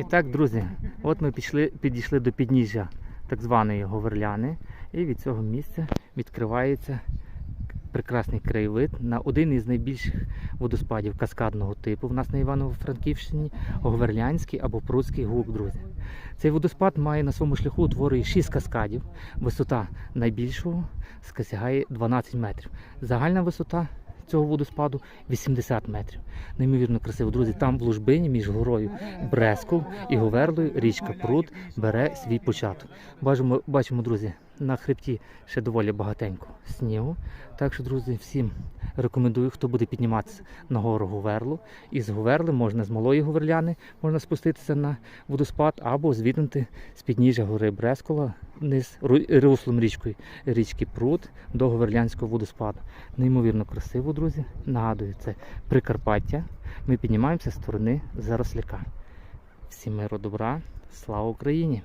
І так, друзі, от ми пішли, підійшли до підніжжя так званої Говерляни, і від цього місця відкривається прекрасний краєвид на один із найбільших водоспадів каскадного типу. В нас на Івано-Франківщині Говерлянський або Прудський гук, друзі. Цей водоспад має на своєму шляху утворює 6 каскадів. Висота найбільшого сягає 12 метрів. Загальна висота цього водоспаду 80 метрів. Неймовірно красиво, друзі. Там в лужбині між горою Бресков і Говерлою річка Пруд бере свій початок. Бачимо, бачимо, друзі, на хребті ще доволі багатенько снігу. Так що, друзі, всім рекомендую, хто буде підніматися на гору Говерлу. І з Говерли можна з малої Говерляни можна спуститися на водоспад або звіднути з підніжжя гори Брескола вниз руслом річкою річки Пруд до Говерлянського водоспаду. Неймовірно красиво, друзі. Нагадую, це Прикарпаття. Ми піднімаємося з сторони Заросляка. Всім миру добра, слава Україні!